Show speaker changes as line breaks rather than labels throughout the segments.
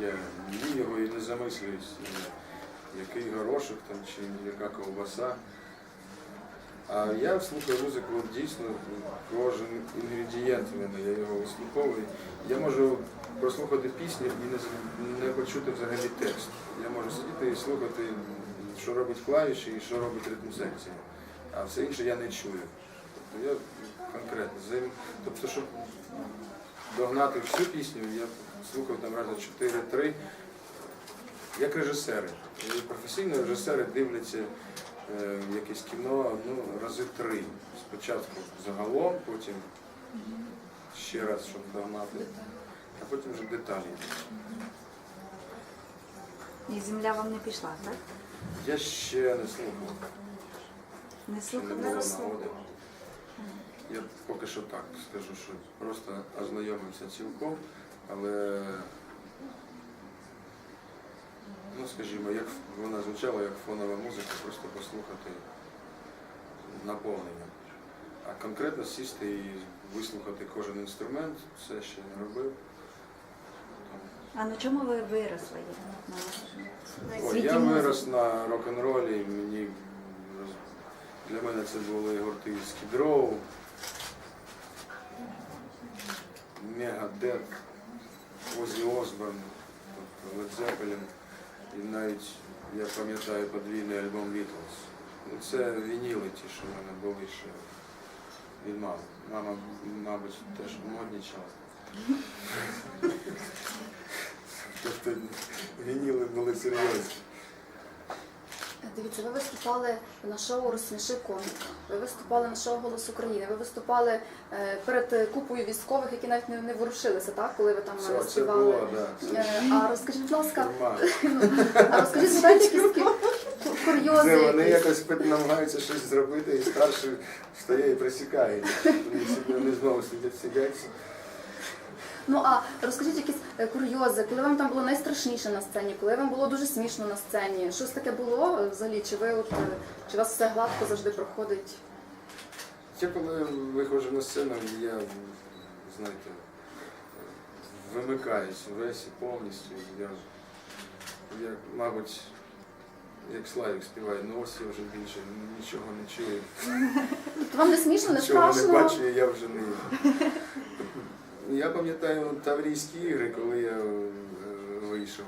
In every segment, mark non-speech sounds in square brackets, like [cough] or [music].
я їм його і не замислююсь, е, який горошок там чи яка ковбаса. А я слухаю музику дійсно кожен інгредієнт в мене, я його вислуховую. Я можу прослухати пісню і не, не почути взагалі текст. Я можу сидіти і слухати, що робить клавіші і що робить ритм секція. А все інше я не чую. Тобто я конкретно. Тобто, щоб догнати всю пісню, я слухав там рази 4-3, як режисери. І професійні режисери дивляться е, якесь кіно ну, рази три. Спочатку загалом, потім ще раз, щоб догнати, а потім вже деталі.
І земля вам не пішла, так?
Я ще не слухав,
Не
ще не було нагоди. Я поки що так скажу, що просто ознайомився цілком, але ну скажімо, як вона звучала як фонова музика, просто послухати наповнення. А конкретно сісти і вислухати кожен інструмент, це ще не робив.
А на чому ви виросли?
О, я вирос на рок-н-ролі, мені для мене це були гурти Скідроу, Мегадет, Осборн, тобто Led Zeppelin і навіть я пам'ятаю подвійний альбом Beatles. Ну, це вініли ті, що в мене були ще від мами. Мама, мабуть, теж моднічала. [laughs] Тобто вініли були серйозні.
Дивіться, ви виступали на шоу Розсміши коміка. Ви виступали на шоу Голос України. Ви виступали е, перед купою військових, які навіть не, не ворушилися, так, коли ви там е,
Це, це
співали.
було, да.
Е, А розкажіть, будь ласка,
нормально. [laughs]
а розкажіть, ласка, якісь такі курйози.
Це вони
якісь?
якось пит- намагаються щось зробити, і старший встає і присікає. Вони собі- Вони знову сидять, сидять.
Ну а розкажіть якісь е, курйози, коли вам там було найстрашніше на сцені, коли вам було дуже смішно на сцені. Щось таке було е, взагалі? Чи ви от е, чи у вас все гладко завжди проходить?
Я коли виходжу на сцену, я, знаєте, вимикаюсь весь і повністю. Я, я, мабуть, як Славік співає, ну ось я вже більше нічого не чую.
Вам не смішно, не
Нічого не бачу, я вже не. Я пам'ятаю Таврійські ігри, коли я е, вийшов.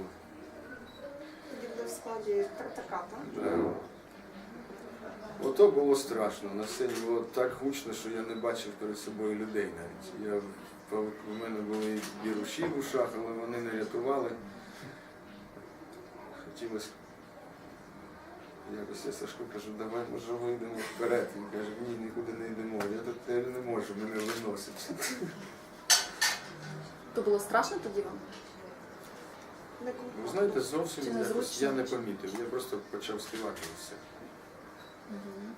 Буде в складі тартака, так?
Да. Ото було страшно. На сцені було так гучно, що я не бачив перед собою людей навіть. Я, у мене були біруші в ушах, але вони не рятували. Хотілося. Якось я Сашку кажу, давай може вийдемо вперед. Він каже, ні, нікуди не йдемо. Я тут не можу, мене виносить.
То було страшно тоді вам?
Ви знаєте, зовсім
Чи
якось я не помітив. Я просто почав співати і все.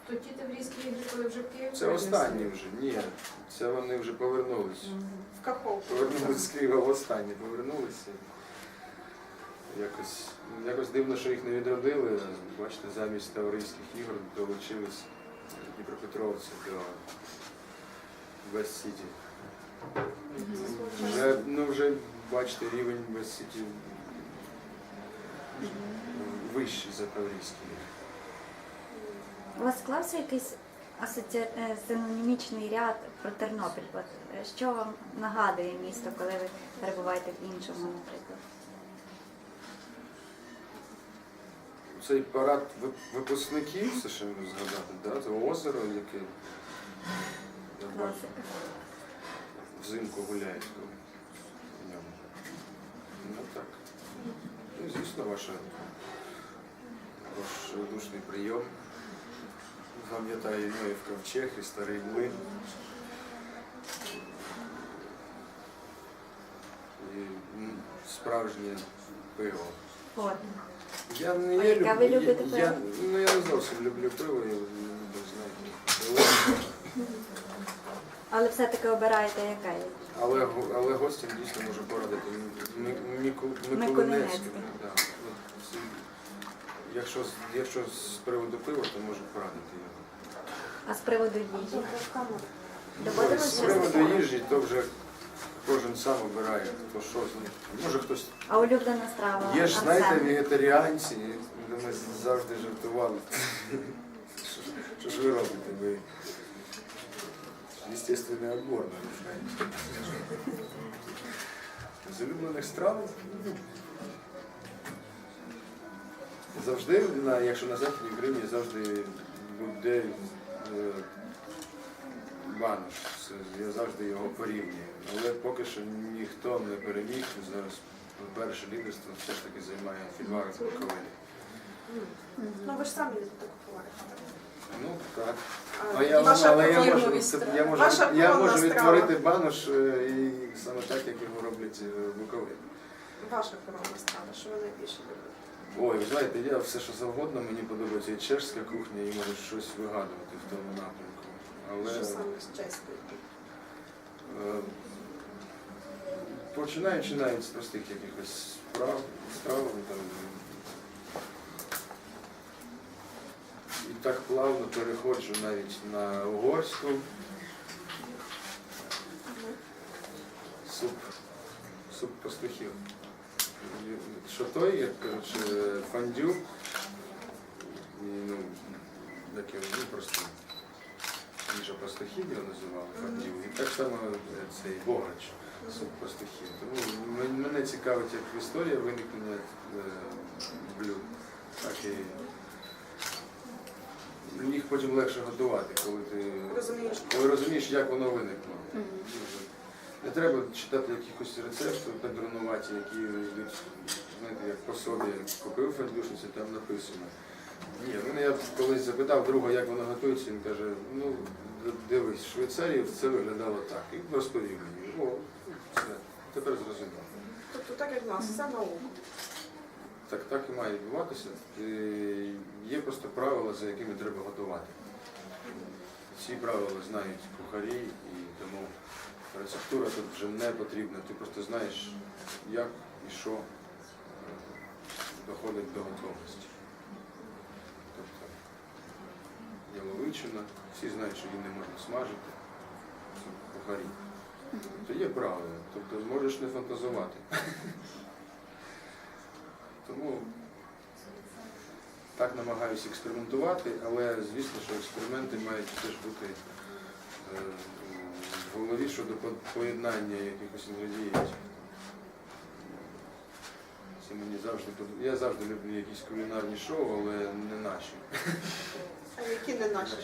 То ті таврійські ігри, коли вже в Київ
Це останні вже. Ні, це вони вже повернулись.
В Каховку.
Повернулися з Києва в останнє, повернулися. Якось, ну, якось дивно, що їх не відродили. Бачите, замість Таврійських ігор долучились Дніпропетровці до Вест Сіті. Вже, ну вже бачите, рівень Вест вищий за Таврійські ігри.
У вас склався якийсь асоці... е, синонімічний ряд про Тернопіль? От, е, що вам нагадує місто, коли ви перебуваєте в іншому, наприклад?
Цей парад випускників, це ще згадати, да? це озеро, яке я бачу. взимку гуляють в ньому. Ну так. Ну, звісно, ваша, ваш душний прийом. Пам'ятаю Ноїв ковчег і старий млин. І м, справжнє пиво.
От.
Я не
А
я
яке ви
люблю-
любите
я,
пиво?
ну я не зовсім люблю пиво, я
Але все-таки обираєте яке?
Але, але гостям дійсно можу порадити М- М- Міку- Миколинецьке.
Миколинецьке.
Да. Якщо, якщо з приводу пива, то можу порадити його.
А з приводу їжі?
Ой,
Доводилось
З приводу їжі, то вже кожен сам обирає, хто що з них. Може хтось.
А улюблена страва?
Є ж, знаєте, вегетаріанці, ми завжди жартували. Що- Що ж ви робите? Ви естественний отбор нарушаєте. З улюблених страв. Завжди, на, якщо на Західній Кримі, завжди буде е, банош. Це- Я завжди його порівнюю. Але поки що ніхто не переміг. Зараз перше лідерство все ж таки займає фільварик Буковелі.
Ну ви ж самі любите купувати.
Ну так.
А,
я,
ваша
але я можу, я можу,
Ваша
я можу відтворити банош е, і саме так, як його роблять е, в.
Ваша коронна страва, що ви найбільше любите?
Ой, ви знаєте, я все, що завгодно, мені подобається і чешська кухня, і можу щось вигадувати в тому напрямку. Але
Що саме з чеською?
е, починаючи навіть з простих якихось справ, страв, там, так плавно переходжу навіть на угорську. Суп, суп пастухів. Що той, як кажуть, е, фондю, і, ну, його, ну, просто їжа пастухів його називали фондю. І так само е, цей богач, суп пастухів. Тому мене цікавить як історія виникнення е, блюд, так і їх потім легше готувати, коли ти
Розумієш,
коли розумієш, як воно виникло.
Мгм.
Не треба читати якихось рецептів патронуваті, які йдуть, знаєте, як по собі купив фендюшницю, там написано. Ні, мене я колись запитав друга, як воно готується, він каже, ну дивись, в Швейцарії це виглядало так. І розповів мені. О, все, тепер зрозуміло.
тобто так як в нас, все на око.
Так так і має відбуватися. Е, Є просто правила, за якими треба готувати. Ці правила знають кухарі, і тому рецептура тут вже не потрібна. Ти просто знаєш, як і що е, доходить до готовності. Тобто яловичина, всі знають, що її не можна смажити. Кухарі. То є правила, тобто можеш не фантазувати. Тому так намагаюся експериментувати, але звісно, що експерименти мають теж бути е, в голові щодо поєднання якихось інгредієнтів. Це мені завжди Я завжди люблю якісь кулінарні шоу, але не наші.
А які не наші?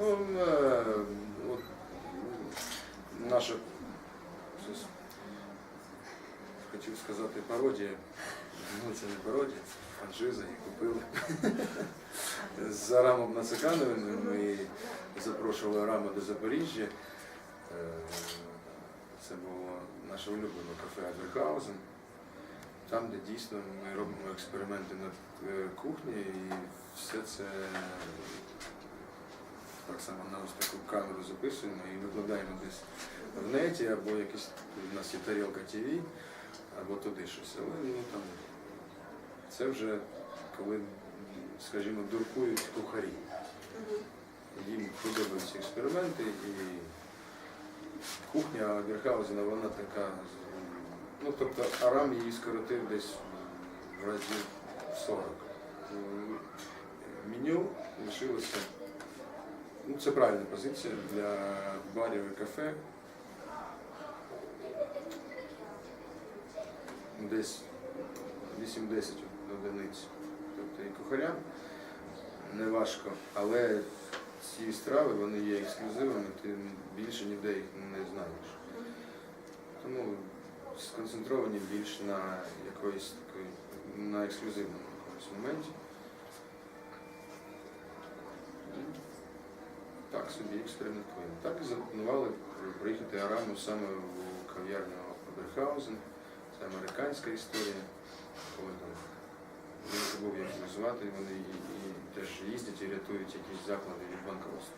Ну, е, от, наша, хотів сказати, пародія. Ну, це не це франшиза, і купили. З Арамом Нацикановим ми запрошували Арама до Запоріжжя. Е, Це було наше улюблене кафе Адверхаузен. Там, де дійсно ми робимо експерименти над е, кухнею і все це так само на ось таку камеру записуємо і викладаємо десь в неті, або якийсь у нас є тарілка ТВ, або туди щось. Але ну, там, це вже коли, скажімо, дуркують кухарі. Їм подобаються експерименти і кухня Герхаузена, вона така, ну тобто Арам її скоротив десь в разів 40. Меню лишилося Ну, це правильна позиція для барів і кафе. Десь 8-10 одиниць. Тобто і кухарям не важко, але ці страви вони є ексклюзивами, ти більше ніде їх не знаєш. Тому сконцентровані більш на якоїсь такої, на ексклюзивному якомусь моменті. Так собі експериментуємо. Так і запланували приїхати Араму саме у кав'ярню Оберхаузен. Це американська історія, коли там забув як їх звати, вони і, і теж їздять і рятують якісь заклади від банкротства.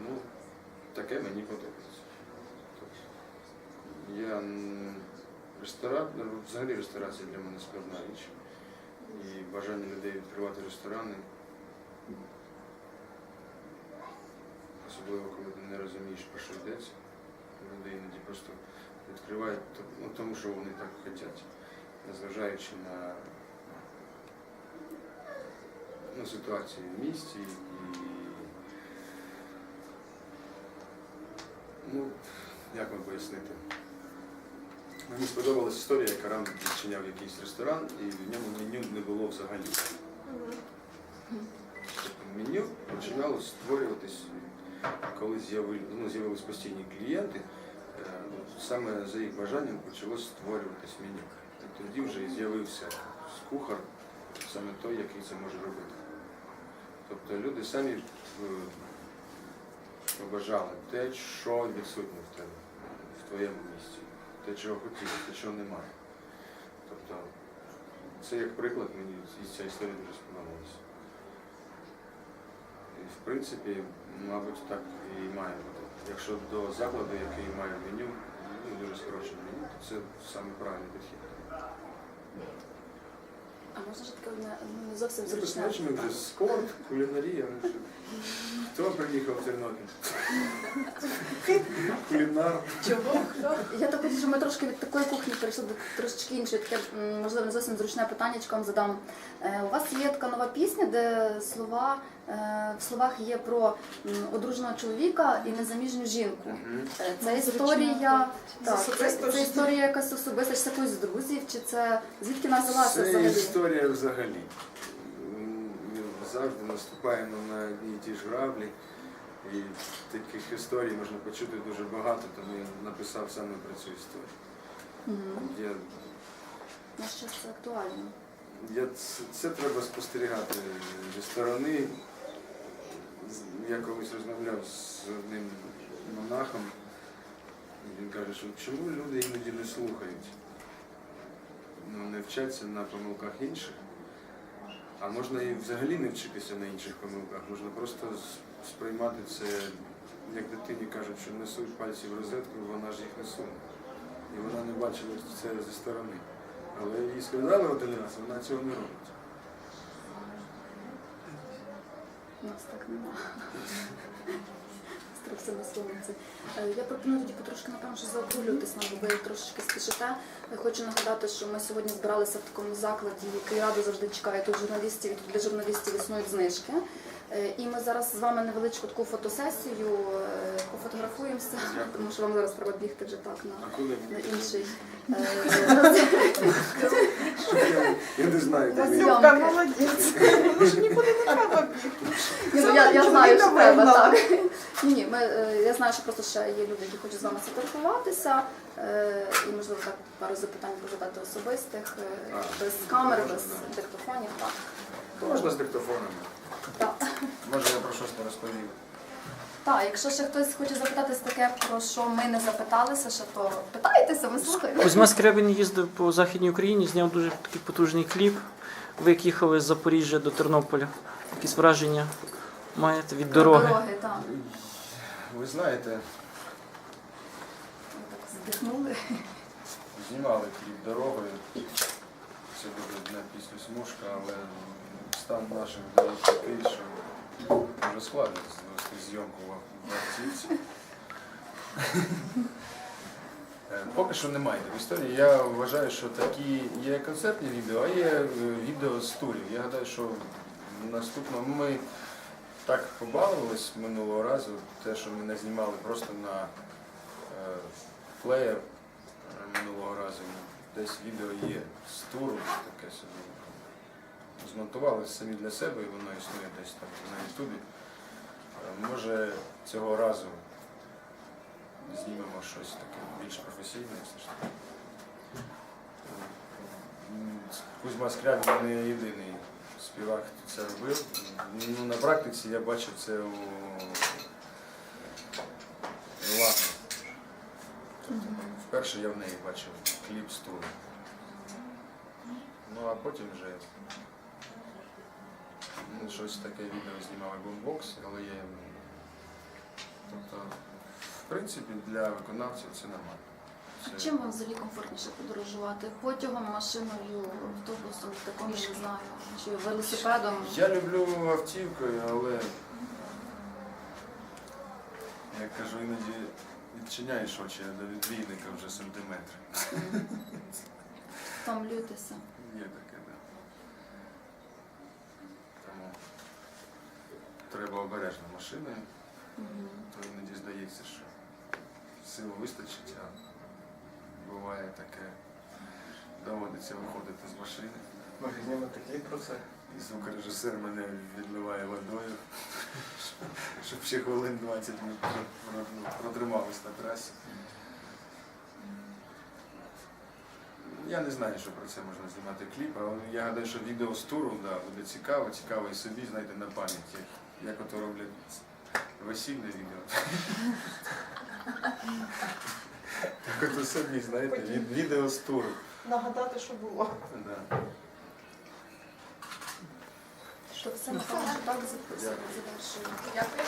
Ну, таке мені подобається. Тобто, Я ресторан, ну, взагалі ресторація для мене складна річ. І бажання людей відкривати ресторани. особливо коли ти не розумієш, про що йдеться. Люди іноді просто відкривають, ну, тому що вони так хочуть, незважаючи на ну, ситуацію в місті і ну, як вам пояснити? Мені сподобалась історія, яка рано відчиняв якийсь ресторан, і в ньому меню не було взагалі. Тобто меню починало створюватись, коли з'яви- ну, постійні клієнти, саме за їх бажанням почало створюватись меню. Тоді вже і з'явився кухар, саме той, який це може робити. Тобто люди самі е, побажали те, що відсутнє в тебе, в твоєму місці, те, чого хотіли, те, чого немає. Тобто, це як приклад мені і ця історія дуже сподобалася. І в принципі, мабуть, так і має бути. Якщо до закладу, який має меню, ну, дуже скорочене меню, то це саме правильний підхід.
А можна ж таке одне ну, не зовсім зручне?
Забезпечимо вже спорт, кулінарія. ну, що. Хто приїхав в Тернопіль? [laughs] Кулінар.
Чого? Хто?
Я так хочу, що ми трошки від такої кухні перейшли до трошечки іншої. Таке м, можливо не зовсім зручне питання вам задам. Е, У вас є така нова пісня, де слова в словах є про одруженого чоловіка і незаміжню жінку. Е, Це історія, так, це, це історія якась особиста, чи це когось з друзів, чи це звідки вона взялася
Це
взагалі?
історія взагалі. Ми завжди наступаємо на одні і ті ж граблі. І таких історій можна почути дуже багато, тому я написав саме про цю історію.
Мгм.
Я,
На що це актуально?
я, це, це треба спостерігати зі сторони. Я колись розмовляв з одним монахом, він каже, що чому люди іноді не слухають, ну, не вчаться на помилках інших. А можна і взагалі не вчитися на інших помилках, можна просто сприймати це, як дитині кажуть, що несуть пальці в розетку, вона ж їх не суне. І вона не бачила це зі сторони. Але їй сказали один раз, вона цього не робить.
У нас так нема. Строкся на сонці. Е, Я пропоную тоді потрошки, напевно, що заокруглюватись нам, бо ви трошечки спішите. Хочу нагадати, що ми сьогодні збиралися в такому закладі, який радо завжди чекає тут журналістів, і тут для журналістів існують знижки. Е, І ми зараз з вами невеличку таку фотосесію е, пофотографуємося, тому що вам зараз треба бігти вже так на, на інший. [laughs] [laughs]
Я, я не знаю, де ви.
Васюка, молодець. Ну ж нікуди не треба бігти.
Ні, ну, я, я знаю, що треба, так. Ні, ні, ми, е, я знаю, що просто ще є люди, які хочуть з вами сфотографуватися, е, і можливо так пару запитань позадати особистих, е, без
можна,
без диктофонів. Так.
Можна з диктофоном.
Так.
Може я про щось не розповів.
Так, якщо ще хтось хоче запитатись таке, про що ми не запиталися, ще то питайтеся, ми слухаємо.
Кузьма Скрябін їздив по Західній Україні, зняв дуже такий потужний кліп. Ви як їхали з Запоріжжя до Тернополя. Якісь враження маєте від дороги?
Дороги, так.
Ви знаєте,
Ми так здихнули.
знімали кліп дорогою. Це буде одна після смужка, але стан наших доріг такий, що дуже складно звести зйомку в автівці. Е, Поки що немає такої історії. Я вважаю, що такі є концертні відео, а є е, відео з турів. Я гадаю, що наступного ми так побалувались минулого разу, те, що ми не знімали просто на е, плеєр минулого разу. Десь відео є з туру, таке собі. Змонтували самі для себе і воно існує десь там на Ютубі. Може цього разу знімемо щось таке більш професійне, все ж таки. Кузьма Скрябін не єдиний співак, хто це робив. Ну, на практиці я бачив це у Ладно. Вперше я в неї бачив кліп з туру. Ну а потім вже щось таке відео знімав бомбокс, але я. Тобто, в принципі, для виконавців це нормально. Це-
Чим вам взагалі комфортніше подорожувати? Потягом, машиною, автобусом, таком, я не знаю, чи велосипедом?
Я люблю автівкою, але як кажу, іноді відчиняєш очі, до відбійника вже сантиметр.
Втомлюєтеся.
Є таке, да. Тому треба обережно машиною, то іноді здається, що сил вистачить, а буває таке, доводиться виходити з машини.
Магазин такий про це.
І звукорежисер мене відливає водою, щоб ще хвилин 20 ми про- про- протримались на трасі. Я не знаю, що про це можна знімати кліп, але я гадаю, що відео з туру да, буде цікаво, цікаво і собі, знаєте, на пам'ять, як, ото роблять весільне відео. Так ото собі, знаєте, від- відео з туру.
Нагадати, що було.
Да.
Що все напевно так завершили. Дякую.